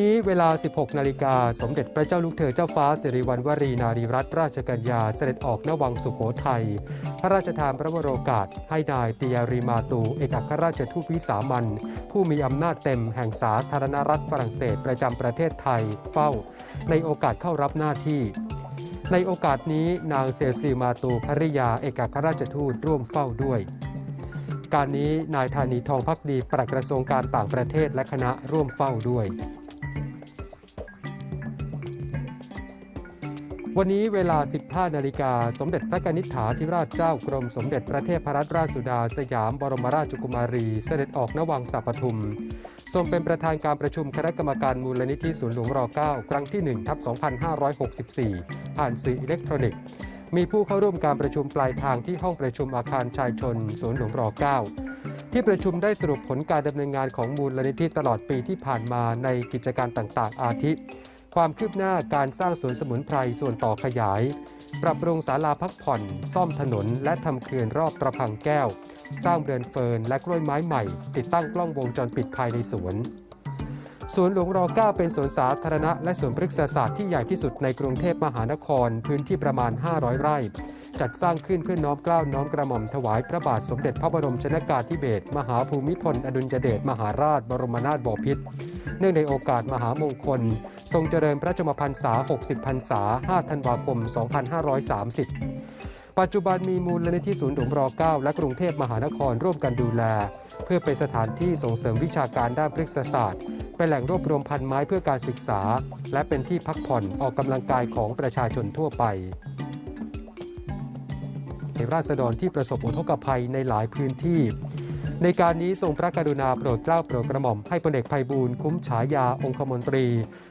นี้เวลา 16 นาฬิกา สมเด็จพระเจ้าลูกเธอเจ้าฟ้าสิริวัณวรีนารีรัตนราชกัญญาเสด็จออกณวังสุโขทัย พระราชทานพระวโรกาส ให้นายติยารีมาตู เอกอัครราชทูตวิสามันผู้มีอำนาจเต็มแห่งสาธารณรัฐฝรั่งเศสประจำประเทศไทยเฝ้า ในโอกาสเข้ารับหน้าที่ ในโอกาสนี้นางเซซีมาตูภริยาเอกอัครราชทูตร่วมเฝ้าด้วยการนี้นายธานีทองพักดีปลัดกระทรวงการต่างประเทศและคณะร่วมเฝ้าด้วย วันนี้เวลา 15 นาฬิกา สมเด็จพระกนิษฐาธิราชเจ้ากรมสมเด็จพระเทพรัตนราชสุดาสยามบรมราชกุมารีเสด็จออกนวังสัปทุม ทรงเป็นประธานการประชุมคณะกรรมการมูลนิธิศูนย์หลวงร9ครั้งที่1ทับ2564 ผ่านสื่ออิเล็กทรอนิกส์ มีผู้เข้าร่วมการประชุมปลายทางที่ห้องประชุมอาคารชายชนศูนย์หลวงร9ที่ประชุมได้สรุปผลการดำเนินงานของมูลนิธิตลอดปีที่ผ่านมาในกิจการต่างๆ อาทิ ความคืบหน้าการสร้างสวนสมุนไพรส่วนต่อขยาย ปรับปรุงศาลาพักผ่อน ซ่อมถนน และทำเขื่อนรอบตระพังแก้ว สร้างเรือนเฟิร์นและกล้วยไม้ใหม่ ติดตั้งกล้องวงจรปิดภายในสวน สวนหลวงร9เป็นสวนสาธารณะและสวนพฤกษศาสตร์ที่ใหญ่ที่สุดในกรุงเทพมหานคร พื้นที่ประมาณ 500 ไร่ จัดสร้างขึ้นเพื่อน้อมเกล้าน้อมกระหม่อมถวายพระบาทสมเด็จพระบรมชนากาธิเบศรมหาภูมิพลอดุลยเดชมหาราช บรมนาถบพิตรเนื่องในโอกาสมหามงคล ทรงเจริญพระชมพรรษา 60 พรรษา 5 ธันวาคม 2530 ปัจจุบันมีมูลนิธิศูนย์หลวงร9และกรุงเทพมหานครร่วมกันดูแล เพื่อเป็นสถานที่ส่งเสริมวิชาการด้านพฤกษศาสตร์ เป็นแหล่งรวบรวมพันไม้เพื่อการศึกษา และเป็นที่พักผ่อนออกกำลังกายของประชาชนทั่วไปในราษฎรที่ประสบอุทกภัยในหลายพื้นที่ ในการนี้ทรงพระกรุณาโปรดเกล้าโปรดกระหม่อมให้พลเอกไพบูลคุ้มฉายาองคมนตรี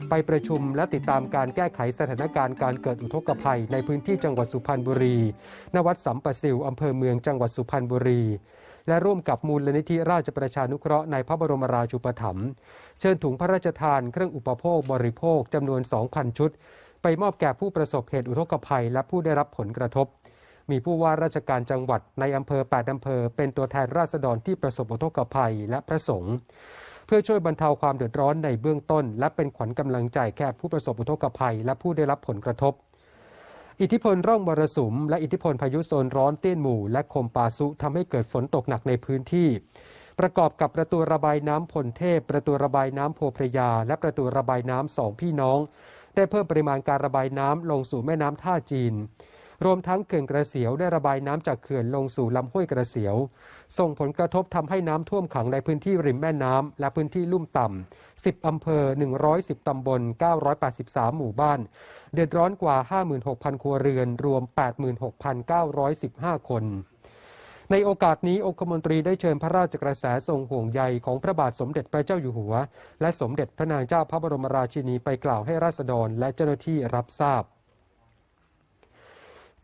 ไปประชุมและติดตามการแก้ไขสถานการณ์การเกิดอุทกภัยในพื้นที่จังหวัดสุพรรณบุรี ณ วัดสัมปะซิวอำเภอเมืองจังหวัดสุพรรณบุรี และร่วมกับมูลนิธิราชประชานุเคราะห์ในพระบรมราชูปถัมภ์เชิญถุงพระราชทานเครื่องอุปโภคบริโภคจำนวน 2,000 ชุด ไปมอบแก่ผู้ประสบเหตุอุทกภัย และผู้ได้รับผลกระทบ มีผู้ว่าราชการจังหวัดในอำเภอ8อำเภอ เป็นตัวแทนราษฎรที่ประสบอุทกภัยและพระสงฆ์เพื่อช่วยบรรเทาความเดือดร้อนในเบื้องต้น และเป็นขวัญกำลังใจแก่ผู้ประสบอุทกภัย และผู้ได้รับผลกระทบ อิทธิพลร่องมรสุม และอิทธิพลพายุโซนร้อนเตี้ยนหมู่ และคมปาซุทำให้เกิดฝนตกหนักในพื้นที่ ประกอบกับประตูระบายน้ำพลเทพ ประตูระบายน้ำโพพระยา และประตูระบายน้ำสองพี่น้อง ได้เพิ่มปริมาณการระบายน้ำลงสู่แม่น้ำท่าจีน รวมทั้งเขื่อนกระเสียวได้ระบายน้ำจากเขื่อนลงสู่ลำห้วยกระเสียว ส่งผลกระทบทำให้น้ำท่วมขังในพื้นที่ริมแม่น้ำและพื้นที่ลุ่มต่ำ10อำเภอ 110ตำบล 983 หมู่บ้าน เดือดร้อนกว่า 56,000 ครัวเรือน รวม 86,915 คนในโอกาสนี้องคมนตรีได้เชิญพระราชกระแสทรงห่วงใยของพระบาทสมเด็จพระเจ้าอยู่หัว และสมเด็จพระนางเจ้าพระบรมราชินีไปกล่าวให้ราษฎรและเจ้าหน้าที่รับทราบ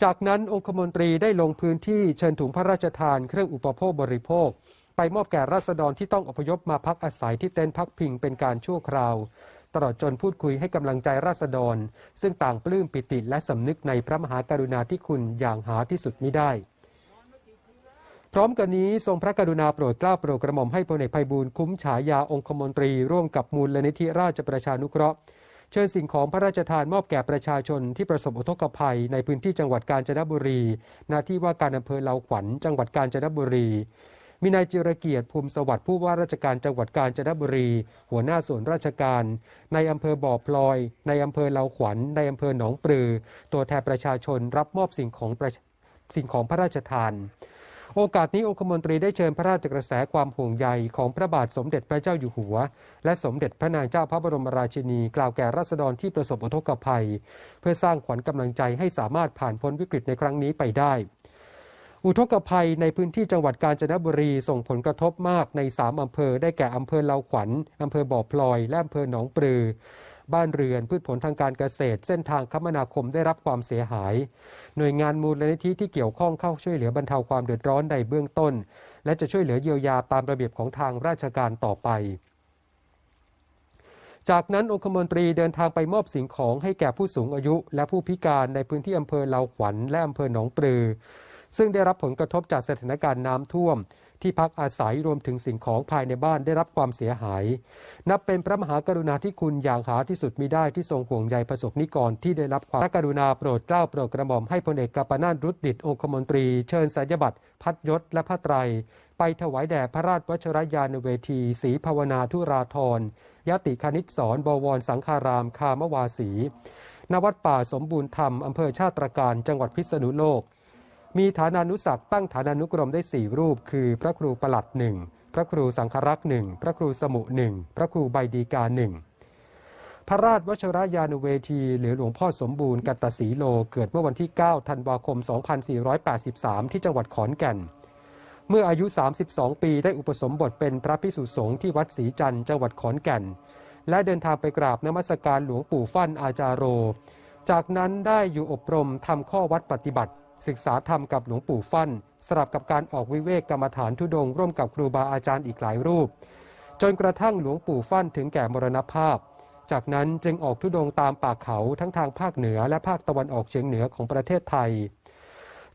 จากนั้นองคมนตรีได้ลงพื้นที่เชิญถุงพระราชทานเครื่องอุปโภคบริโภค ไปมอบแก่ราษฎรที่ต้องอพยพมาพักอาศัยที่เต็นท์พักพิงเป็นการชั่วคราว ตลอดจนพูดคุยให้กำลังใจราษฎร ซึ่งต่างปลื้มปิติและสำนึกในพระมหากรุณาธิคุณอย่างหาที่สุดมิได้ พร้อมกันนี้ทรงพระกรุณาโปรดเกล้าโปรดกระหม่อมให้พลเอกไพบูลย์คุ้มฉายาองคมนตรีร่วมกับมูลนิธิราชประชานุเคราะห์ เชิญสิ่งของพระราชทานมอบแก่ประชาชนที่ประสบอุทกภัย ในพื้นที่จังหวัดกาญจนบุรีหน้าที่ว่าการอำเภอเลาขวัญจังหวัดกาญจนบุรี มีนายจิรเกียรติภูมิสวัสดิ์ผู้ว่าราชการจังหวัดกาญจนบุรี หัวหน้าส่วนราชการในอำเภอบ่อพลอย ในอำเภอเลาขวัญในอำเภอหนองปลือ ตัวแทนประชาชนรับมอบสิ่งของสิ่งของพระราชทาน โอกาสนี้องคมนตรีได้เชิญพระราชกระแสความห่วงใยของพระบาทสมเด็จพระเจ้าอยู่หัว และสมเด็จพระนางเจ้าพระบรมราชินี กล่าวแก่ราษฎรที่ประสบอุทกภัย เพื่อสร้างขวัญกำลังใจให้สามารถผ่านพ้นวิกฤตในครั้งนี้ไปได้อุทกภัยในพื้นที่จังหวัดกาญจนบุรีส่งผลกระทบมากใน 3 อำเภอได้แก่อำเภอเลาขวัญอำเภอบ่อพลอย และอำเภอหนองปลือ บ้านเรือน พืชผลทางการเกษตร เส้นทางคมนาคมได้รับความเสียหาย หน่วยงานมูลนิธิที่เกี่ยวข้องเข้าช่วยเหลือบรรเทาความเดือดร้อนในเบื้องต้น และจะช่วยเหลือเยียวยาตามระเบียบของทางราชการต่อไปจากนั้นองคมนตรีเดินทางไปมอบสิ่งของให้แก่ผู้สูงอายุ และผู้พิการในพื้นที่อำเภอเลาขวัญและอำเภอหนองปลือ ซึ่งได้รับผลกระทบจากสถานการณ์น้ำท่วม ที่พักอาศัยรวมถึงสิ่งของภายในบ้านได้รับความเสียหาย นับเป็นพระมหากรุณาธิคุณอย่างหาที่สุดมิได้ที่ทรงห่วงใยประสบนิกรที่ได้รับความกรุณาโปรดเกล้าโปรดกระหม่อมให้พลเอกกัปนาตรุดดิตองคมนตรี เชิญสัญญบัตรพัดยศและพระไตร ไปถวายแด่พระราชวชรยานเวทีศรีภาวนาทุราธรยติคณิตสอนบวรสังฆาราม คามวาสี ณ วัดป่าสมบูรณ์ธรรม อำเภอชาติตรการ จังหวัดพิษณุโลก มีฐานานุศักตั้งฐานานุกรมได้ 4 รูป คือ พระครูประหลัดหนึ่งพระครูสังฆรักษ์หนึ่งพระครูสมุหนึ่งพระครูใบดีกาหนึ่งพระราชวชรยานุเวทีหรือหลวงพ่อสมบูรณ์กัตตศรีโลเกิดเมื่อวันที่ 9 ธันวาคม 2483 ที่จังหวัดขอนแก่น เมื่ออายุ 32 ปีได้อุปสมบทเป็นพระพิสุสงฆ์ที่วัดศรีจันทร์จังหวัดขอนแก่น และเดินทางไปกราบนมัสการหลวงปู่ฟั่นอาจารโร จากนั้นได้อยู่อบรมทำข้อวัดปฏิบัติ ศึกษาธรรมกับหลวงปู่ฟั่น สลับกับการออกวิเวกกรรมฐานทุดง ร่วมกับครูบาอาจารย์อีกหลายรูป จนกระทั่งหลวงปู่ฟั่นถึงแก่มรณภาพ จากนั้นจึงออกทุดงตามป่าเขาทั้งทางภาคเหนือและภาคตะวันออกเฉียงเหนือของประเทศไทย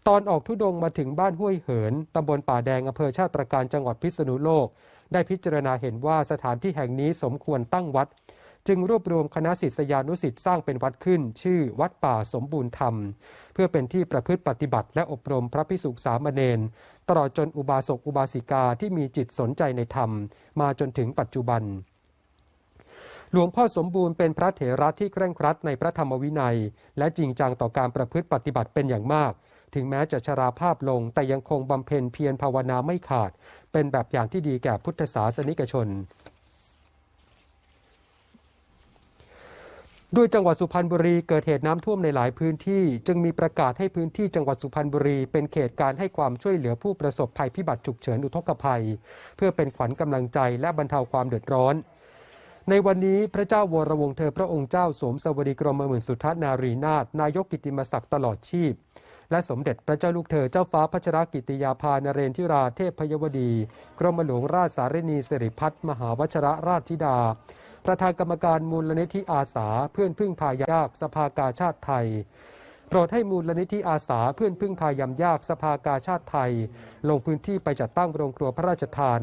ตอนออกทุดงมาถึงบ้านห้วยเหินตำบลป่าแดงอำเภอชาติตรการจังหวัดพิษณุโลก ได้พิจารณาเห็นว่าสถานที่แห่งนี้สมควรตั้งวัด จึงรวบรวมคณะศิษยานุศิษย์สร้างเป็นวัดขึ้น ชื่อวัดป่าสมบูรณ์ธรรม เพื่อเป็นที่ประพฤติปฏิบัติ และอบรมพระพิสุสามเณรตลอดจนอุบาสกอุบาสิกาที่มีจิตสนใจในธรรม มาจนถึงปัจจุบัน หลวงพ่อสมบูรณ์เป็นพระเถระที่เคร่งครัดในพระธรรมวินัย และจริงจังต่อการประพฤติปฏิบัติเป็นอย่างมากถึงแม้จะชราภาพลงแต่ยังคงบำเพ็ญเพียรภาวนาไม่ขาด เป็นแบบอย่างที่ดีแก่พุทธศาสนิกชน ด้วยจังหวัดสุพรรณบุรีเกิดเหตุน้ำท่วมในหลายพื้นที่ จึงมีประกาศให้พื้นที่จังหวัดสุพรรณบุรี เป็นเขตการให้ความช่วยเหลือผู้ประสบภัยพิบัติฉุกเฉินอุทกภัย เพื่อเป็นขวัญกำลังใจและบรรเทาความเดือดร้อน ในวันนี้พระเจ้าวรวงศ์เธอพระองค์เจ้าสมสวดีกรมหมื่นสุทัศนารีนาถนายกกิติมศักดิ์ตลอดชีพ และสมเด็จพระเจ้าลูกเธอเจ้าฟ้าพัชรกิติยาภานเรนทิราเทพพยวดี กรมหลวงราชสารนีสิริพัฒน์มหาวชรราชธิดา ประธานกรรมการมูลนิธิอาสาเพื่อนพึ่งพายายากสภากาชาติไทย โปรดให้มูลนิธิอาสาเพื่อนพึ่งพายำยากสภากาชาติไทย ลงพื้นที่ไปจัดตั้งโรงครัวพระราชทาน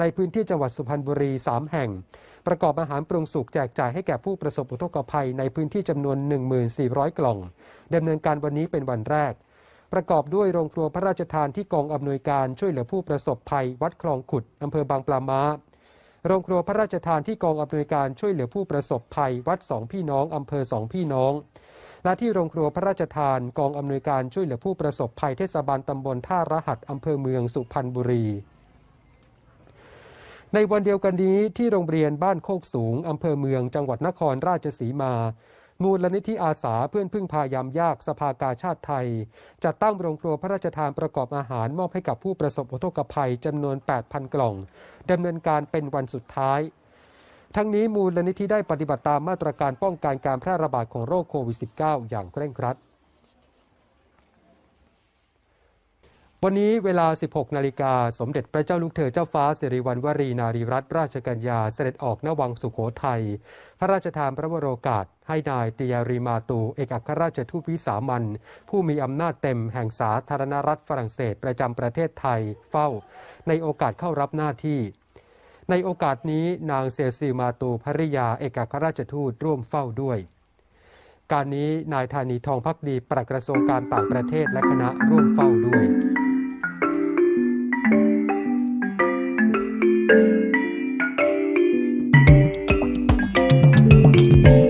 ในพื้นที่จังหวัดสุพรรณบุรี 3 แห่ง ประกอบอาหารปรุงสุกแจกจ่ายให้แก่ผู้ประสบอุทกภัยในพื้นที่จำนวน 1400 กล่องดำเนินการวันนี้เป็นวันแรกประกอบด้วยโรงครัวพระราชทานที่กองอำนวยการช่วยเหลือผู้ประสบภัย วัดคลองขุดอำเภอบางปลาม้า โรงครัวพระราชทานที่กองอำนวยการช่วยเหลือผู้ประสบภัยวัดสองพี่น้องอำเภอสองพี่น้อง และที่โรงครัวพระราชทานกองอำนวยการช่วยเหลือผู้ประสบภัยเทศบาลตำบลท่ารหัสอำเภอเมืองสุพรรณบุรีในวันเดียวกันนี้ที่โรงเรียนบ้านโคกสูงอำเภอเมืองจังหวัดนครราชสีมา มูลนิธิอาสาเพื่อนพึ่งพายามยากสภากาชาติไทย จัดตั้งโรงครัวพระราชทานประกอบอาหารมอบให้กับผู้ประสบอุทกภัยจำนวน 8,000 กล่องดำเนินการเป็นวันสุดท้าย ทั้งนี้มูลนิธิได้ปฏิบัติตามมาตรการป้องกันการแพร่ระบาดของโรคโควิด -19 อย่างเคร่งครัด วันนี้เวลา 16 นาฬิกา สมเด็จพระเจ้าลูกเธอเจ้าฟ้าสิริวัณวรีนารีรัตนราชกัญญาเสด็จออกณวังสุขโขทัย พระราชทานพระวโรกาส ให้นายติยารีมาตู เอกอัครราชทูตวิสามันผู้มีอำนาจเต็มแห่งสาธารณรัฐฝรั่งเศสประจำประเทศไทยเฝ้า ในโอกาสเข้ารับหน้าที่ ในโอกาสนี้นางเซซิลมาตูภริยาเอกอัครราชทูตร่วมเฝ้าด้วยการนี้นายธานีทองพักดีปลัดกระทรวงการต่างประเทศและคณะร่วมเฝ้าด้วย